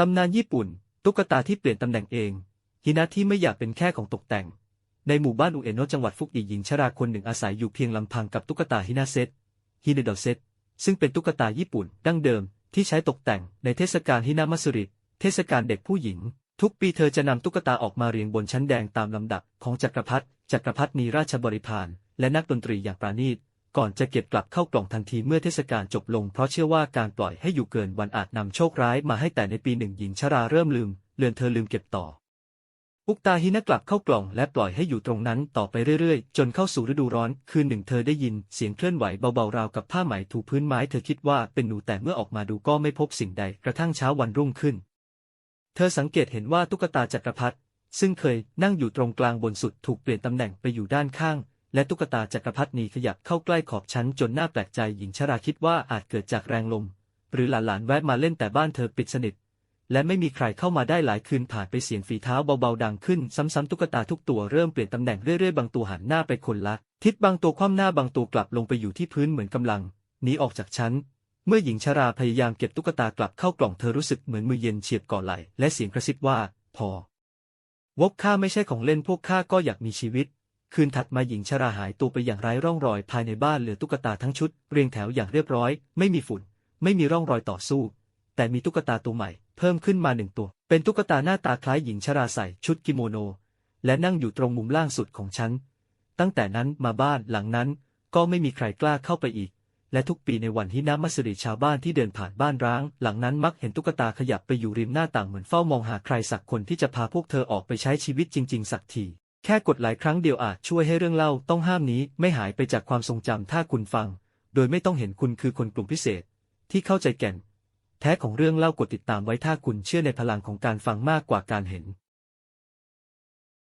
ตำนานญี่ปุ่น ตุ๊กตาที่เปลี่ยนตำแหน่งเอง ฮินะที่ไม่อยากเป็นแค่ของตกแต่ง ในหมู่บ้านอุเอโนะจังหวัดฟุกอิหญิงชราคนหนึ่งอาศัยอยู่เพียงลำพังกับตุ๊กตาฮินาเซตฮินโดเซตซึ่งเป็นตุ๊กตาญี่ปุ่นดั้งเดิมที่ใช้ตกแต่งในเทศกาลฮินามัสริ เทศกาลเด็กผู้หญิง ทุกปีเธอจะนำตุ๊กตาออกมาเรียงบนชั้นแดงตามลำดับของจักรพรรดิจักรพรรดินีราชบริพารและนักดนตรีอย่างปราณีต ก่อนจะเก็บกลับเข้ากล่องทันทีเมื่อเทศกาลจบลงเพราะเชื่อว่าการปล่อยให้อยู่เกินวันอาจนำโชคร้ายมาให้แต่ในปีหนึ่งหญิงชราเริ่มลืม เลือนเธอลืมเก็บต่ออุกตาฮินะกลับเข้ากล่องและปล่อยให้อยู่ตรงนั้นต่อไปเรื่อยๆ จนเข้าสู่ฤดูร้อน คืนหนึ่งเธอได้ยินเสียงเคลื่อนไหวเบาๆราวกับผ้าไหมถูพื้นไม้เธอคิดว่าเป็นหนูแต่เมื่อออกมาดูก็ไม่พบสิ่งใดกระทั่งเช้าวันรุ่งขึ้น เธอสังเกตเห็นว่าตุ๊กตาจักรพรรดิซึ่งเคยนั่งอยู่ตรงกลางบนสุดถูกเปลี่ยนตำแหน่งไปอยู่ด้านข้าง และตุ๊กตาจักรพรรดินีขยับเข้าใกล้ขอบชั้นจนหน่าแปลกใจหญิงชราคิดว่าอาจเกิดจากแรงลม หรือหลานๆแวะมาเล่นแต่บ้านเธอปิดสนิท และไม่มีใครเข้ามาได้หลายคืนผ่านไปเสียงฝีเท้าเบาๆดังขึ้น ซ้ำๆตุ๊กตาทุกตัวเริ่มเปลี่ยนตำแหน่งเรื่อยๆบางตัวหันหน้าไปคนละ ทิศบางตัวคว่ำหน้าบางตัวกลับลงไปอยู่ที่พื้นเหมือนกำลังหนีออกจากชั้นเมื่อหญิงชราพยายามเก็บตุ๊กตากลับเข้ากล่องเธอรู้สึกเหมือนมือเย็นเฉียบก่อไหลและเสียงกระซิบว่า พอ วกข้าไม่ใช่ของเล่นพวกข้าก็อยากมีชีวิต คืนถัดมาหญิงชราหายตัวไปอย่างไร้ร่องรอยภายในบ้านเหลือตุ๊กตาทั้งชุด เรียงแถวอย่างเรียบร้อย ไม่มีฝุ่น ไม่มีร่องรอยต่อสู้ แต่มีตุ๊กตาตัวใหม่ เพิ่มขึ้นมาหนึ่งตัว เป็นตุ๊กตาหน้าตาคล้ายหญิงชราใส่ชุดกิโมโน และนั่งอยู่ตรงมุมล่างสุดของฉันตั้งแต่นั้นมาบ้านหลังนั้น ก็ไม่มีใครกล้าเข้าไปอีก และทุกปีในวันที่น้ำมัสริชาวบ้านที่เดินผ่านบ้านร้าง หลังนั้นมักเห็นตุ๊กตาขยับไปอยู่ริมหน้าต่างเหมือนเฝ้ามองหาใครสักคนที่จะพาพวกเธอออกไปใช้ชีวิตจริง ๆ สักที แค่กดหลายครั้งเดียวอาจช่วยให้เรื่องเล่าต้องห้ามนี้ไม่หายไปจากความทรงจำถ้าคุณฟัง โดยไม่ต้องเห็นคุณคือคนกลุ่มพิเศษ ที่เข้าใจแก่น แท้ของเรื่องเล่ากดติดตามไว้ถ้าคุณเชื่อในพลังของการฟังมากกว่าการเห็น